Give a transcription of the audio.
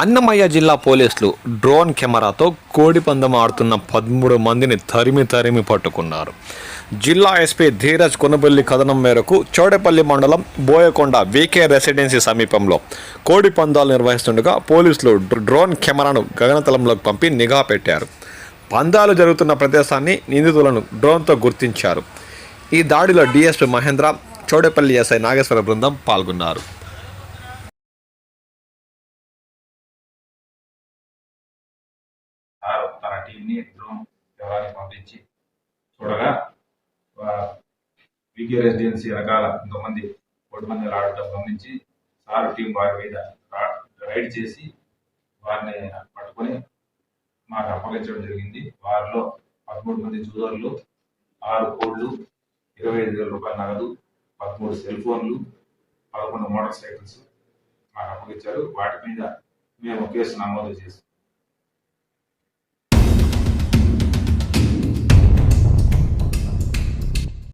అన్నమయ్య జిల్లా పోలీసులు డ్రోన్ కెమెరాతో కోడిపందం ఆడుతున్న పదమూడు మందిని తరిమి తరిమి పట్టుకున్నారు. జిల్లా ఎస్పీ ధీరజ్ కొనబెల్లి కథనం మేరకు చోడేపల్లి మండలం బోయకొండ వీకే రెసిడెన్సీ సమీపంలో కోడి పందాలు నిర్వహిస్తుండగా పోలీసులు డ్రోన్ కెమెరాను గగనతలంలోకి పంపి నిఘా పెట్టారు. పందాలు జరుగుతున్న ప్రదేశాన్ని నిందితులను డ్రోన్తో గుర్తించారు. ఈ దాడిలో డిఎస్పీ మహేంద్ర చోడేపల్లి ఎస్ఐ నాగేశ్వర బృందం పాల్గొన్నారు. సార్ డ్రోన్ కెమెరాని పంపించి చూడగా వికే రెసిడెన్సీ రకాల కొంతమంది కోటి మంది రావడం గమనించి సార్ టీం వారి మీద రైడ్ చేసి వారిని పట్టుకొని మాకు అప్పగించడం జరిగింది. వారిలో పదమూడు మంది జూదర్లు ఆరు కోళ్ళు ఇరవై ఐదు వేల రూపాయల నగదు పదమూడు సెల్ ఫోన్లు పదకొండు మోటార్ సైకిల్స్ మాకు అప్పగించారు. వాటి మీద మేము కేసు నమోదు చేసి